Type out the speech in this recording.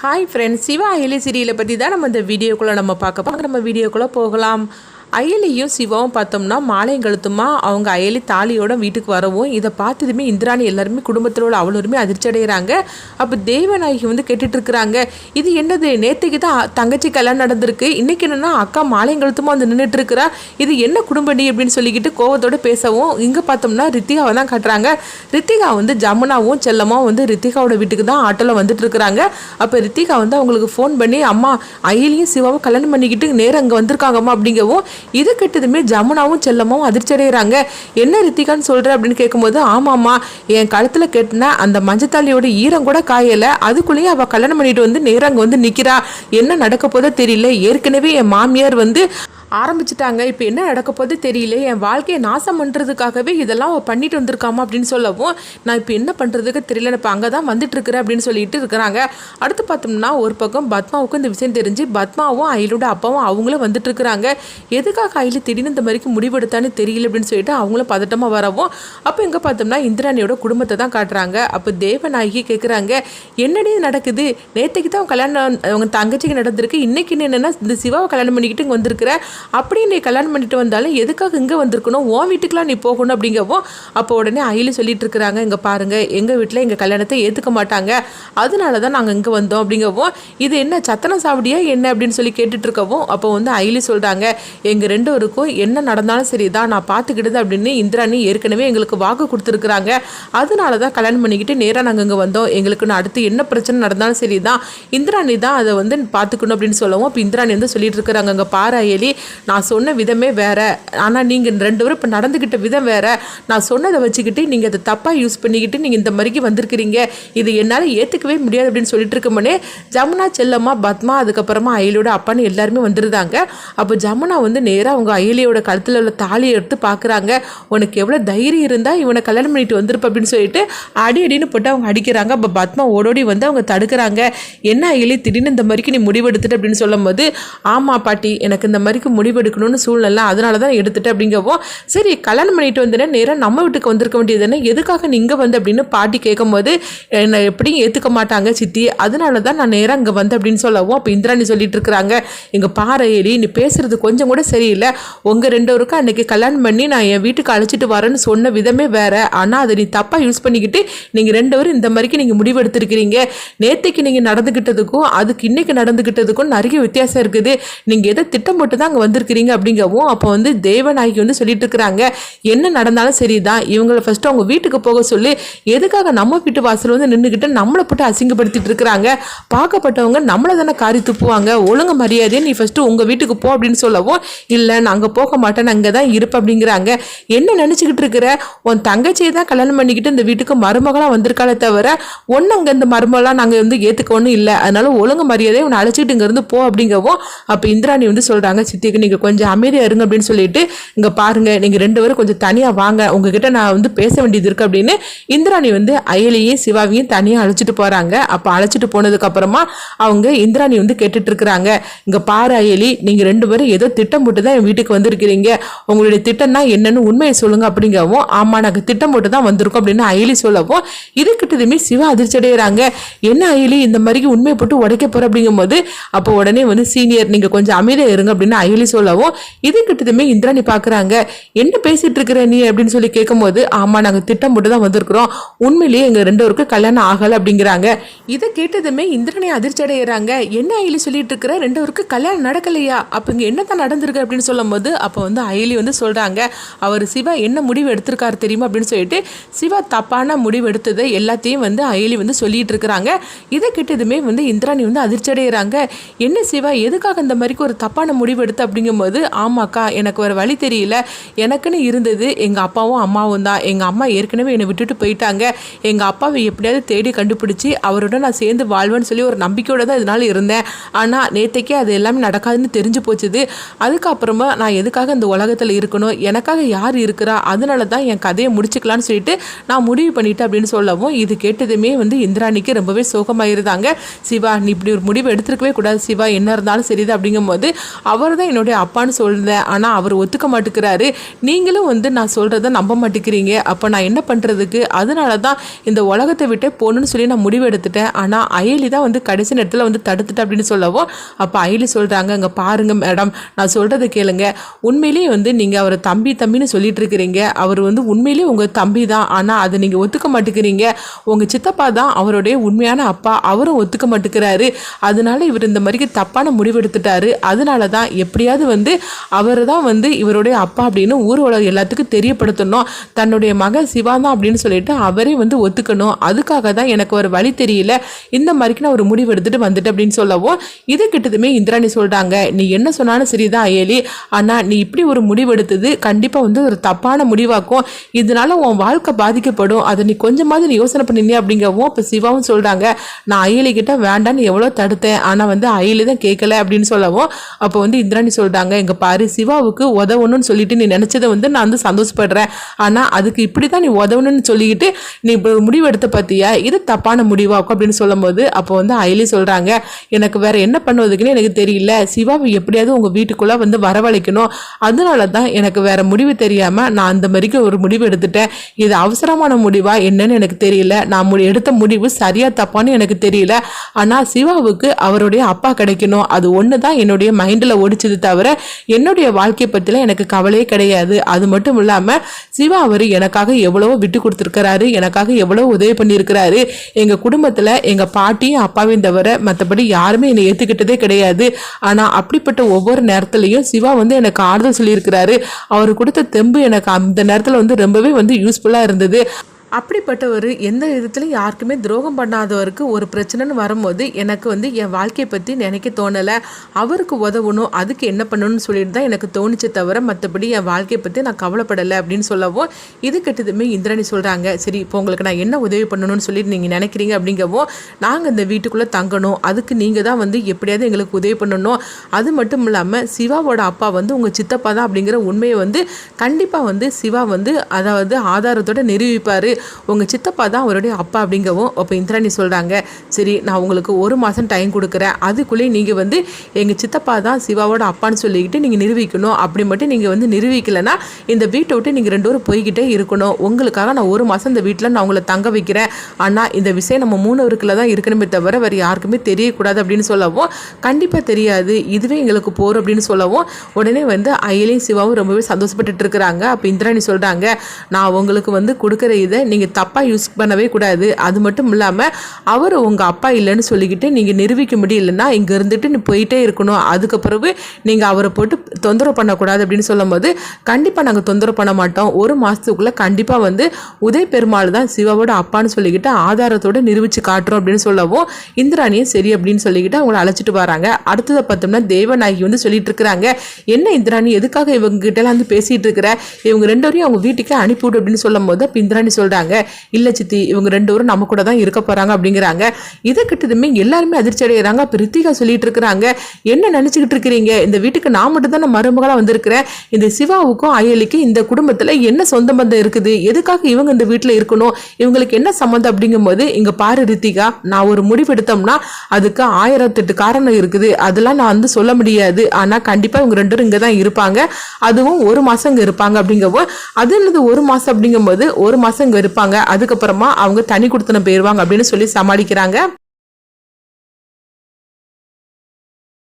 Hi friends Siva Ayali சீரியலை பற்றி தான் நம்ம இந்த வீடியோக்குள்ளே நம்ம பார்க்க போகிறோம் நம்ம வீடியோக்குள்ளே போகலாம். அயலியும் சிவாவும் பார்த்தோம்னா மாலையும் கழுத்துமா அவங்க அயலி தாலியோட வீட்டுக்கு வரவும் இதை பார்த்ததுமே இந்திராணி எல்லாருமே குடும்பத்தில் உள்ள அவ்வளோருமே அதிர்ச்சி அடைகிறாங்க அப்போ தேவநாயகி வந்து கேட்டுட்டு இருக்கிறாங்க இது என்னது நேற்றுக்கு தான் தங்கச்சி கல்யாணம் நடந்திருக்கு இன்னைக்கு என்னன்னா அக்கா மாலையும் கழுத்துமா வந்து நின்றுட்டு இருக்கிறா இது என்ன குடும்படி அப்படின்னு சொல்லிக்கிட்டு கோவத்தோட பேசவும் இங்கே பார்த்தோம்னா ரித்திகாவை தான் காட்டுறாங்க. ரித்திகா வந்து ஜமுனாவும் செல்லமாவும் வந்து ரித்திகாவோட வீட்டுக்கு தான் ஆட்டோவில் வந்துட்டு இருக்கிறாங்க அப்போ ரித்திகா வந்து அவங்களுக்கு ஃபோன் பண்ணி அம்மா அயலியும் சிவாவும் கல்யாணம் பண்ணிக்கிட்டு நேரம் அங்கே வந்திருக்காங்கம்மா அப்படிங்கவும் இது கெட்டதுமே ஜமுனாவும் செல்லமும் அதிர்ச்சி அடைகிறாங்க என்ன ரித்திகான்னு சொல்கிற அப்படின்னு கேட்கும்போது ஆமாம்மா என் கழுத்தில் கெட்டின அந்த மஞ்சத்தாலியோட ஈரம் கூட காயலை. அதுக்குள்ளேயே அவள் கல்யாணம் பண்ணிட்டு வந்து நேரம் வந்து நிற்கிறா என்ன நடக்க போதோ தெரியல. ஏற்கனவே என் மாமியார் வந்து ஆரம்பிச்சிட்டாங்க. இப்போ என்ன நடக்க போது தெரியல என் வாழ்க்கையை நாசம் பண்ணுறதுக்காகவே இதெல்லாம் பண்ணிட்டு வந்திருக்காமா அப்படின்னு சொல்லவும் நான் இப்போ என்ன பண்ணுறதுக்கு தெரியல இப்போ அங்கே தான் வந்துட்டு இருக்கிறேன் அப்படின்னு சொல்லிட்டு இருக்கிறாங்க. அடுத்து பார்த்தோம்னா ஒரு பக்கம் பத்மாவுக்கும் இந்த விஷயம் தெரிஞ்சு பத்மாவும் அயிலோட அப்பாவும் அவங்களும் வந்துட்டு இருக்கிறாங்க எதுக்காக அயலு திடீர்னு இந்த மாதிரிக்கு முடிவெடுத்தான்னு தெரியல அப்படின்னு சொல்லிட்டு அவங்களும் பதட்டமாக வரவும் அப்போ எங்கே பார்த்தோம்னா இந்திராணியோட குடும்பத்தை தான் காட்டுறாங்க. அப்போ தேவநாயகி கேட்குறாங்க என்னடி நடக்குது? நேற்றுக்கு தான் கல்யாணம் அவங்க தங்கச்சிக்கு நடந்திருக்கு. இன்னைக்கு என்னென்னா இந்த சிவாவை கல்யாணம் பண்ணிக்கிட்டு இங்கே வந்திருக்கிற. அப்படி நீ கல்யாணம் பண்ணிட்டு வந்தாலும் எதுக்காக இங்கே வந்திருக்கணும்? உன் வீட்டுக்கெலாம் நீ போகணும் அப்படிங்கவும் அப்போ உடனே அயிலு சொல்லிட்டு இருக்கிறாங்க. இங்கே பாருங்க எங்கள் வீட்டில் எங்கள் கல்யாணத்தை ஏற்றுக்க மாட்டாங்க. அதனால தான் நாங்கள் இங்கே வந்தோம் அப்படிங்கவும் இது என்ன சத்தன சாவடியா என்ன அப்படின்னு சொல்லி கேட்டுட்டு இருக்கவும் அப்போ வந்து அயிலி சொல்கிறாங்க எங்கள் ரெண்டு பேருக்கும் என்ன நடந்தாலும் சரி தான் நான் பார்த்துக்கிட்டது அப்படின்னு இந்திராணி ஏற்கனவே எங்களுக்கு வாக்கு கொடுத்துருக்குறாங்க. அதனால தான் கல்யாணம் பண்ணிக்கிட்டு நேராக நாங்கள் இங்கே வந்தோம். எங்களுக்கு நான் அடுத்து என்ன பிரச்சனை நடந்தாலும் சரி தான் இந்திராணி தான் அதை வந்து பார்த்துக்கணும் அப்படின்னு சொல்லவும் இப்போ இந்திராணி வந்து சொல்லிட்டு இருக்கிறாங்க அங்கே பாரு அயலி நான் சொன்ன விதமே வேற. ஆனால் நீங்கள் ரெண்டு பேரும் இப்போ நடந்துக்கிட்ட விதம் வேறு. நான் சொன்னதை வச்சுக்கிட்டு நீங்கள் அதை தப்பாக யூஸ் பண்ணிக்கிட்டு நீங்கள் இந்த மாதிரிக்கு வந்திருக்கிறீங்க. இது என்னால் ஏற்றுக்கவே முடியாது அப்படின்னு சொல்லிட்டு இருக்கமோனே ஜமுனா செல்லம்மா பத்மா அதுக்கப்புறமா அயலியோட அப்பான்னு எல்லாருமே வந்துருந்தாங்க. அப்போ ஜமுனா வந்து நேராக அவங்க அயலியோட கழுத்தில் உள்ள தாலியை எடுத்து பார்க்குறாங்க உனக்கு எவ்வளோ தைரியம் இருந்தால் இவனை கல்யாணம் பண்ணிட்டு வந்திருப்ப அப்படின்னு சொல்லிட்டு அடி அடின்னு போட்டு அவங்க அடிக்கிறாங்க. அப்போ பத்மா ஓடோடி வந்து அவங்க தடுக்கிறாங்க. என்ன அயலி திடீர்னு இந்த மாதிரிக்கு நீ முடிவெடுத்துட்டு அப்படின்னு சொல்லும்போது ஆமாம் பாட்டி எனக்கு இந்த மாதிரிக்கு முடிவெடுக்கணும்னு சூழ்நிலை அதனால தான் எடுத்துட்டேன் அப்படிங்கவும் சரி கல்யாணம் பண்ணிட்டு வந்தேன்னா நேராக நம்ம வீட்டுக்கு வந்திருக்க வேண்டியது என்ன எதுக்காக நீங்கள் வந்து அப்படின்னு பாட்டி கேட்கும்போது என்னை எப்படியும் ஏற்றுக்க மாட்டாங்க சித்தி. அதனால தான் நான் நேராக இங்கே வந்தேன் அப்படின்னு சொல்லவும் அப்போ இந்திராணி சொல்லிட்டு இருக்கிறாங்க. எங்கள் பாறையடி நீ பேசுறது கொஞ்சம் கூட சரியில்லை. உங்கள் ரெண்டு அன்னைக்கு கல்யாணம் பண்ணி நான் என் வீட்டுக்கு அழைச்சிட்டு வரேன்னு சொன்ன விதமே வேற. ஆனால் அதை நீ தப்பாக யூஸ் பண்ணிக்கிட்டு நீங்கள் ரெண்டு பேரும் இந்த மாதிரிக்கு நீங்கள் முடிவு எடுத்திருக்கிறீங்க நேற்றுக்கு நீங்கள் நடந்துக்கிட்டதுக்கும் அதுக்கு இன்னைக்கு நடந்துக்கிட்டதுக்கும் நிறைய வித்தியாசம் இருக்குது. நீங்கள் எதை திட்டம் போட்டு தான் அங்கே வந்திருக்கிறீங்க அப்படிங்கவும் அப்போ வந்து தேவநாயகி வந்து சொல்லிட்டு இருக்கிறாங்க என்ன நடந்தாலும் சரிதான். இவங்களை ஃபர்ஸ்ட் அவங்க வீட்டுக்கு போக சொல்லி எதுக்காக நம்ம வீட்டு வாசல் வந்து நின்றுக்கிட்டு நம்மளை போட்டு அசிங்கப்படுத்திட்டு இருக்கிறாங்க? பார்க்கப்பட்டவங்க நம்மளை தானே காரி துப்புவாங்க. ஒழுங்கு மரியாதையை நீ ஃபர்ஸ்ட் உங்கள் வீட்டுக்கு போ அப்படின்னு சொல்லவும் இல்லை நான் அங்கே போக மாட்டேன். அங்கே தான் இருப்பேன் அப்படிங்கிறாங்க. என்ன நினச்சிக்கிட்டு இருக்கிற? உன் தங்கச்சியை தான் கல்யாணம் பண்ணிக்கிட்டு இந்த வீட்டுக்கு மருமகளாக வந்திருக்காளே தவிர ஒன்று அங்கே இந்த மருமகளாக நாங்கள் வந்து ஏற்றுக்கணும் இல்லை. அதனால ஒழுங்கு மரியாதையை உன்னை அழைச்சிட்டு இங்கேருந்து போ அப்படிங்கவும் அப்போ இந்திராணி வந்து சொல்கிறாங்க சித்திக்கு நீங்கள் கொஞ்சம் அமைதியாக இருங்க அப்படின்னு சொல்லிட்டு இங்கே பாருங்க. நீங்கள் ரெண்டு பேரும் கொஞ்சம் தனியாக வாங்க. உங்ககிட்ட நான் வந்து பேச வேண்டியது இருக்கு அப்படின்னு இந்திராணி வந்து அயலியும் சிவாவையும் தனியாக அழைச்சிட்டு போகிறாங்க அப்போ அழைச்சிட்டு போனதுக்கப்புறமா அவங்க இந்திராணி வந்து கேட்டுட்டு இருக்கிறாங்க. இங்கே பாரு அயலி நீங்கள் ரெண்டு பேரும் ஏதோ திட்டம் போட்டு தான் என் வீட்டுக்கு வந்திருக்கிறீங்க. உங்களுடைய திட்டம்னா என்னன்னு உண்மையை சொல்லுங்க அப்படிங்கவும் ஆமாம் நாங்கள் திட்டம் போட்டு தான் வந்திருக்கோம் அப்படின்னு அயலி சொல்லவும் இதுக்கிட்டதுமே சிவா அதிர்ச்சி அடைகிறாங்க என்ன அயலி இந்த மாதிரி உண்மையை போட்டு உடைக்க போகிற அப்படிங்கும்போது அப்போ உடனே வந்து சீனியர் நீங்கள் கொஞ்சம் அமைதியாக இருங்க அப்படின்னு அயலி சொல்லவும் இது கிட்டதுமே இந்திராணி பார்க்குறாங்க என்ன பேசிட்டு இருக்கிற நீ அப்படின்னு சொல்லி கேட்கும்போது ஆமாம் நாங்கள் திட்டம் போட்டு தான் வந்திருக்கிறோம். உண்மையிலேயே எங்கள் ரெண்டு பேருக்கும் கல்யாணம் ஆகலை அப்படிங்கிறாங்க. இதை கேட்டதுமே இந்திராணி அதிர்ச்சி அடைகிறாங்க என்ன அயலி சொல்லிட்டு இருக்கிற ரெண்டு பேருக்கு கல்யாணம் நடக்கலையா? அப்போ இங்கே என்ன தான் நடந்திருக்கு அப்படின்னு சொல்லும் போது அப்போ வந்து அயலி வந்து சொல்கிறாங்க அவர் சிவா என்ன முடிவு எடுத்திருக்காரு தெரியுமா? அப்படின்னு சொல்லிட்டு சிவா தப்பான முடிவு எடுத்ததை எல்லாத்தையும் வந்து அயலி வந்து சொல்லிட்டு இருக்கிறாங்க. இதை கேட்டதுமே வந்து இந்திராணி வந்து அதிர்ச்சி அடைகிறாங்க என்ன சிவா எதுக்காக இந்த மாதிரிக்கு ஒரு தப்பான முடிவு எடுத்து அப்படிங்கும்போது ஆமாக்கா எனக்கு ஒரு வழி தெரியல. எனக்குன்னு இருந்தது எங்கள் அப்பாவும் அம்மாவும் தான். எங்கள் அம்மா ஏற்கனவே என்னை விட்டுட்டு போயிட்டாங்க. எங்கள் அப்பாவை எப்படியாவது தேடி கண்டுபிடிச்சி அவரோட நான் சேர்ந்து வாழ்வேன்னு சொல்லி ஒரு நம்பிக்கையோட தான் இதனால இருந்தேன். ஆனால் நேற்றைக்கே அது எல்லாமே நடக்காதுன்னு தெரிஞ்சு போச்சுது. அதுக்கப்புறமா நான் எதுக்காக இந்த உலகத்தில் இருக்கணும்? எனக்காக யார் இருக்கிறா? அதனால தான் என் கதையை முடிச்சுக்கலான்னு சொல்லிட்டு நான் முடிவு பண்ணிட்டேன் அப்படின்னு சொல்லவும் இது கேட்டதுமே வந்து இந்திராணிக்கு ரொம்பவே சோகமாயிருந்தாங்க. சிவா நீ இப்படி ஒரு முடிவு எடுத்துருக்கவே கூடாது சிவா. என்ன இருந்தாலும் சரிதான் அப்படிங்கும்போது அவர் தான் என்னோட என்னுடைய அப்பான்னு சொல்கிறேன் ஆனால் அவர் ஒத்துக்க மாட்டேங்கிறாரு. நீங்களும் வந்து நான் சொல்கிறத நம்ப மாட்டேங்கிறீங்க. அப்போ நான் என்ன பண்ணுறதுக்கு அதனால தான் இந்த உலகத்தை விட்டே போகணுன்னு சொல்லி நான் முடிவு எடுத்துட்டேன். ஆனால் அயலி தான் வந்து கடைசி நேரத்தில் வந்து தடுத்துட்டேன் அப்படின்னு சொல்லவும் அப்போ அயலி சொல்கிறாங்க அங்கே பாருங்கள் மேடம் நான் சொல்கிறத கேளுங்க. உண்மையிலேயே வந்து நீங்கள் அவரை தம்பி தம்பின்னு சொல்லிட்டு இருக்கிறீங்க. அவர் வந்து உண்மையிலேயே உங்கள் தம்பி தான். ஆனால் அதை நீங்கள் ஒத்துக்க மாட்டேங்கிறீங்க. உங்கள் சித்தப்பா தான் அவருடைய உண்மையான அப்பா. அவரும் ஒத்துக்க மாட்டேங்கிறாரு. அதனால இவர் இந்த மாதிரி தப்பான முடிவு எடுத்துட்டாரு. அதனால தான் எப்படியாவது வந்து அவர் தான் வந்து இவருடைய அப்பா அப்படின்னு ஊர் உலக எல்லாத்துக்கும் தெரியப்படுத்தணும். தன்னுடைய மகன் சிவா தான் அப்படின்னு சொல்லிட்டு அவரே வந்து ஒத்துக்கணும். அதுக்காக தான் எனக்கு ஒரு வழி தெரியல. இந்த மாதிரிக்கு நான் ஒரு முடிவு எடுத்துட்டு வந்துட்டு அப்படின்னு சொல்லவும் இது கிட்டதுமே இந்திராணி சொல்கிறாங்க நீ என்ன சொன்னாலும் சரிதான் அயலி. ஆனால் நீ இப்படி ஒரு முடிவு எடுத்தது கண்டிப்பாக வந்து ஒரு தப்பான முடிவாக்கும். இதனால உன் வாழ்க்கை பாதிக்கப்படும். அதை நீ கொஞ்சமாவது நீ யோசனை பண்ணினே அப்படிங்கவும் இப்போ சிவாவும் சொல்கிறாங்க நான் அயலி கிட்ட வேண்டான்னு எவ்வளோ தடுத்தேன். ஆனால் வந்து அயலி தான் கேட்கல அப்படின்னு சொல்லவும் அப்போ வந்து இந்திராணி சொல்கிறாங்க எங்கள் பாரு சிவாவுக்கு உதவணும்னு சொல்லிட்டு நீ நினச்சதை வந்து நான் வந்து சந்தோஷப்படுறேன். ஆனால் அதுக்கு இப்படி தான் நீ உதவணும்னு சொல்லிக்கிட்டு நீ இப்போ முடிவு எடுத்த பார்த்தியா இது தப்பான முடிவாக்கும் அப்படின்னு சொல்லும்போது அப்போ வந்து அயலி சொல்கிறாங்க எனக்கு வேற என்ன பண்ணுவதுக்குன்னு எனக்கு தெரியல. சிவாவை எப்படியாவது உங்கள் வீட்டுக்குள்ளே வந்து வரவழைக்கணும். அதனால தான் எனக்கு வேற முடிவு தெரியாமல் நான் அந்த மாதிரிக்கு ஒரு முடிவு எடுத்துட்டேன். இது அவசரமான முடிவாக என்னன்னு எனக்கு தெரியல. நான் முடி- எடுத்த முடிவு சரியாக தப்பான்னு எனக்கு தெரியல. ஆனால் சிவாவுக்கு அவருடைய அப்பா கிடைக்கணும். அது ஒன்று தான் என்னுடைய மைண்டில் ஓடிச்சது தவிர என்னுடைய வாழ்க்கையை பற்றிலாம் எனக்கு கவலையே கிடையாது. அது மட்டும் இல்லாமல் சிவா அவர் எனக்காக எவ்வளவோ விட்டு கொடுத்துருக்கிறாரு எனக்காக எவ்வளோ உதவி பண்ணியிருக்கிறாரு. எங்கள் குடும்பத்தில் எங்கள் பாட்டியும் அப்பாவையும் தவிர மற்றபடி யாருமே என்னை ஏற்றுக்கிட்டதே கிடையாது. ஆனால் அப்படிப்பட்ட ஒவ்வொரு நேரத்துலையும் சிவா வந்து எனக்கு ஆறுதல் சொல்லியிருக்கிறாரு. அவர் கொடுத்த தெம்பு எனக்கு அந்த நேரத்தில் வந்து ரொம்பவே வந்து யூஸ்ஃபுல்லாக இருந்தது. அப்படிப்பட்டவர் எந்த விதத்துலையும் யாருக்குமே துரோகம் பண்ணாதவருக்கு ஒரு பிரச்சனைன்னு வரும்போது எனக்கு வந்து என் வாழ்க்கையை பற்றி நினைக்க தோணலை. அவருக்கு உதவணும் அதுக்கு என்ன பண்ணணும்னு சொல்லிட்டு தான் எனக்கு தோணுச்சே தவிர மற்றபடி என் வாழ்க்கையை பற்றி நான் கவலைப்படலை அப்படின்னு சொல்லவும் இது கெட்டதுமே இந்திராணி சொல்கிறாங்க சரி இப்போ உங்களுக்கு நான் என்ன உதவி பண்ணணும்னு சொல்லிட்டு நீங்கள் நினைக்கிறீங்க அப்படிங்கவும் நாங்கள் இந்த வீட்டுக்குள்ளே தங்கணும் அதுக்கு நீங்கள் தான் வந்து எப்படியாவது எங்களுக்கு உதவி பண்ணணும். அது மட்டும் இல்லாமல் சிவாவோட அப்பா வந்து உங்கள் சித்தப்பா தான் அப்படிங்கிற உண்மையை வந்து கண்டிப்பாக வந்து சிவா வந்து அதாவது ஆதாரத்தோட நிரூபிப்பார். உங்கள் சித்தப்பா தான் அவருடைய அப்பா அப்படிங்கவும் அப்போ இந்திராணி சொல்கிறாங்க சரி நான் உங்களுக்கு ஒரு மாதம் டைம் கொடுக்குறேன். அதுக்குள்ளேயே நீங்கள் வந்து எங்கள் சித்தப்பா தான் சிவாவோட அப்பான்னு சொல்லிக்கிட்டு நீங்கள் நிரூபிக்கணும். அப்படி மட்டும் நீங்கள் வந்து நிரூபிக்கலைன்னா இந்த வீட்டை விட்டு நீங்கள் ரெண்டு பேரும் போய்கிட்டே இருக்கணும். உங்களுக்காக நான் ஒரு மாதம் இந்த வீட்டில் நான் உங்களை தங்க வைக்கிறேன். ஆனால் இந்த விஷயம் நம்ம மூணவருக்குள்ள தான் இருக்கணுமே தவிர வேறு யாருக்குமே தெரியக்கூடாது அப்படின்னு சொல்லவும் கண்டிப்பாக தெரியாது. இதுவே எங்களுக்கு போகிறோம் அப்படின்னு சொல்லவும் உடனே வந்து அயலையும் சிவாவும் ரொம்பவே சந்தோஷப்பட்டுட்டு இருக்கிறாங்க. அப்போ இந்திராணி சொல்கிறாங்க நான் உங்களுக்கு வந்து கொடுக்குற இதை நீங்கள் தப்பாக யூஸ் பண்ணவே கூடாது. அது மட்டும் இல்லாமல் அவர் உங்கள் அப்பா இல்லைன்னு சொல்லிக்கிட்டு நீங்கள் நிரூபிக்க முடியலன்னா இங்கே இருந்துட்டு நீ போயிட்டே இருக்கணும். அதுக்கு பிறகு நீங்கள் அவரை போட்டு தொந்தரவு பண்ணக்கூடாது அப்படின்னு சொல்லும்போது கண்டிப்பாக நாங்கள் தொந்தரவு பண்ண மாட்டோம். ஒரு மாதத்துக்குள்ளே கண்டிப்பாக வந்து உதய பெருமாள் தான் சிவாவோட அப்பான்னு சொல்லிக்கிட்டு ஆதாரத்தோடு நிரூபித்து காட்டுறோம் அப்படின்னு சொல்லவும் இந்திராணியும் சரி அப்படின்னு சொல்லிக்கிட்டு அவங்கள அழைச்சிட்டு வராங்க. அடுத்ததை பார்த்தோம்னா தேவநாயகி வந்து சொல்லிட்டு இருக்கிறாங்க. என்ன இந்திராணி? எதுக்காக இவங்க கிட்டலாம் வந்து பேசிகிட்டு இருக்கிற? இவங்க ரெண்டு வரையும் அவங்க வீட்டுக்கு அனுப்பிவிடு அப்படின்னு சொல்லும் போது இந்திராணி சொல்கிறாங்க சொல்றாங்க. இல்ல சித்தி இவங்க ரெண்டு பேரும் நம்ம கூட தான் இருக்க போறாங்க அப்படிங்கிறாங்க. இதை கிட்டதுமே எல்லாருமே அதிர்ச்சி அடைகிறாங்க அப்ப ரித்திகா சொல்லிட்டு இருக்கிறாங்க. என்ன நினைச்சுக்கிட்டு இருக்கிறீங்க? இந்த வீட்டுக்கு நான் மட்டும் தான் மருமகளா வந்திருக்கிறேன். இந்த சிவாவுக்கும் அயலிக்கும் இந்த குடும்பத்துல என்ன சொந்த பந்தம் இருக்குது? எதுக்காக இவங்க இந்த வீட்டுல இருக்கணும்? இவங்களுக்கு என்ன சம்மந்தம் அப்படிங்கும்போது இங்க பாரு ரித்திகா நான் ஒரு முடிவு எடுத்தோம்னா அதுக்கு ஆயிரத்தெட்டு காரணம் இருக்குது. அதெல்லாம் நான் வந்து சொல்ல முடியாது. ஆனா கண்டிப்பா இவங்க ரெண்டு பேரும் இங்க தான் இருப்பாங்க. அதுவும் ஒரு மாசம் இங்க இருப்பாங்க அப்படிங்கப்போ அது என்னது ஒரு மாசம் அப்படிங்கும்போது ஒரு மாசம் இங்க இருப்பாங்க. அதுக்கப்புறமா அவங்க தனி கொடுத்தனம் போயிருவாங்க அப்படின்னு சொல்லி சமாளிக்கிறாங்க.